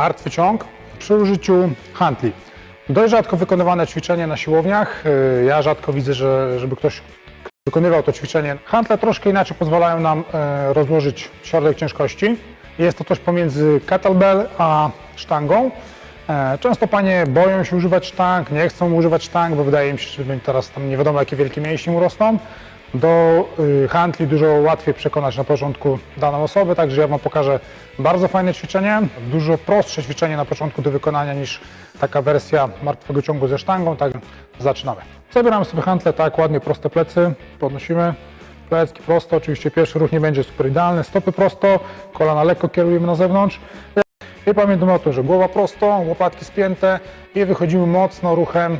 martwy ciąg przy użyciu handli. Dość rzadko wykonywane ćwiczenie na siłowniach. Y, Ja rzadko widzę, że, żeby ktoś wykonywał to ćwiczenie. Handle troszkę inaczej pozwalają nam e, rozłożyć środek ciężkości. Jest to coś pomiędzy kettlebell a sztangą. E, Często panie boją się używać sztang, nie chcą używać sztang, bo wydaje mi się, że im teraz tam nie wiadomo jakie wielkie mięśnie urosną. Do y, handli dużo łatwiej przekonać na początku daną osobę, także ja Wam pokażę bardzo fajne ćwiczenie, dużo prostsze ćwiczenie na początku do wykonania niż taka wersja martwego ciągu ze sztangą, tak zaczynamy. Zabieramy sobie handlę, tak ładnie proste plecy, podnosimy, plecki prosto, oczywiście pierwszy ruch nie będzie super idealny, stopy prosto, kolana lekko kierujemy na zewnątrz. I pamiętajmy o tym, że głowa prosto, łopatki spięte i wychodzimy mocno ruchem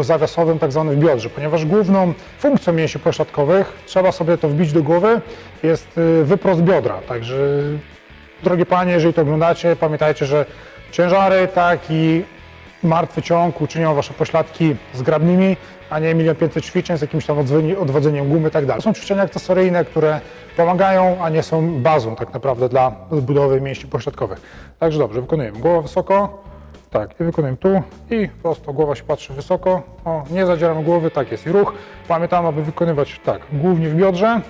zawiasowym, tak zwanym w biodrze, ponieważ główną funkcją mięśni pośladkowych, trzeba sobie to wbić do głowy, jest y, wyprost biodra. Także drogie panie, jeżeli to oglądacie, pamiętajcie, że ciężary, tak i martwy ciąg uczynią wasze pośladki zgrabnymi, a nie 1 500 ćwiczeń z jakimś tam odwodzeniem- gumy i tak dalej. Są ćwiczenia akcesoryjne, które pomagają, a nie są bazą tak naprawdę dla budowy mięśni pośladkowych. Także dobrze, wykonujemy. Głowa wysoko, tak, i wykonujemy tu i prosto głowa się patrzy wysoko. O, nie zadzieramy głowy, tak jest. I ruch. Pamiętamy, aby wykonywać tak, głównie w biodrze.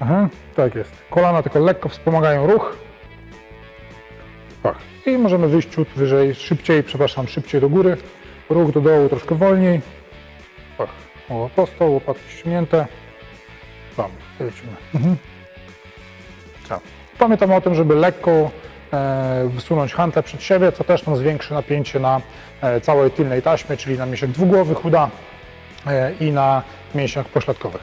Aha, tak jest. Kolana tylko lekko wspomagają ruch. Tak. I możemy wyjść ciut wyżej, szybciej, przepraszam, szybciej do góry. Ruch do dołu troszkę wolniej. Tak. Głowa prosto, łopatki ściągnięte. Tam, lecimy. Mhm. Tak. Pamiętam o tym, żeby lekko wysunąć hantlę przed siebie, co też nam zwiększy napięcie na e, całej tylnej taśmie, czyli na mięsiach dwugłowych uda e, i na mięsiach pośladkowych.